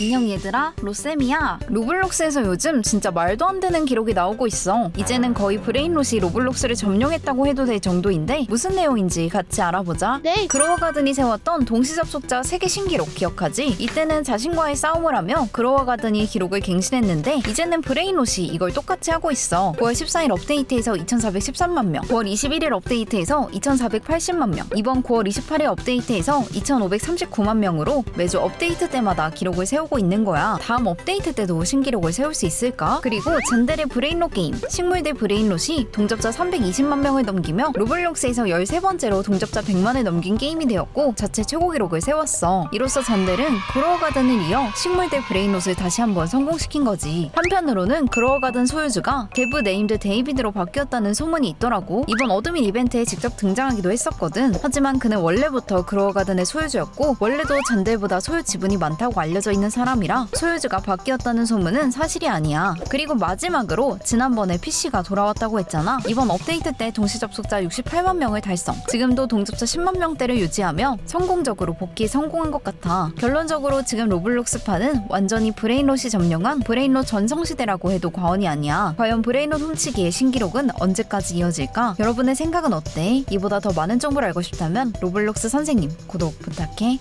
안녕 얘들아. 로쌤이야. 로블록스에서 요즘 진짜 말도 안 되는 기록이 나오고 있어. 이제는 거의 브레인롯이 로블록스를 점령했다고 해도 될 정도인데 무슨 내용인지 같이 알아보자. 네. 그로어가든이 세웠던 동시 접속자 세계 신기록 기억하지? 이때는 자신과의 싸움을 하며 그로어가든이 기록을 갱신했는데 이제는 브레인롯이 이걸 똑같이 하고 있어. 9월 14일 업데이트에서 2413만 명 9월 21일 업데이트에서 2480만 명 이번 9월 28일 업데이트에서 2539만 명으로 매주 업데이트 때마다 기록을 세우고 있는 거야 다음 업데이트 때도 신기록을 세울 수 있을까? 그리고 잔델의 브레인롯 게임 식물들 브레인롯이 동접자 320만 명을 넘기며 로블록스에서 13번째로 동접자 100만을 넘긴 게임이 되었고 자체 최고 기록을 세웠어. 이로써 잔델은 그로어가든을 이어 식물들 브레인롯을 다시 한번 성공시킨 거지. 한편으로는 그로어가든 소유주가 데브 네임드 데이비드로 바뀌었다는 소문이 있더라고. 이번 어드민 이벤트에 직접 등장하기도 했었거든. 하지만 그는 원래부터 그로어가든의 소유주였고 원래도 잔델보다 소유 지분이 많다고 알려져 있는 사람 이라 소유주가 바뀌었다는 소문은 사실이 아니야. 그리고 마지막으로 지난번에 PC가 돌아왔다고 했잖아. 이번 업데이트 때 동시 접속자 68만 명을 달성. 지금도 동접자 10만 명대를 유지하며 성공적으로 복귀 성공한 것 같아. 결론적으로 지금 로블록스파는 완전히 브레인롯이 점령한 브레인롯 전성시대라고 해도 과언이 아니야. 과연 브레인롯 훔치기의 신기록은 언제까지 이어질까? 여러분의 생각은 어때? 이보다 더 많은 정보를 알고 싶다면 로블록스 선생님 구독 부탁해.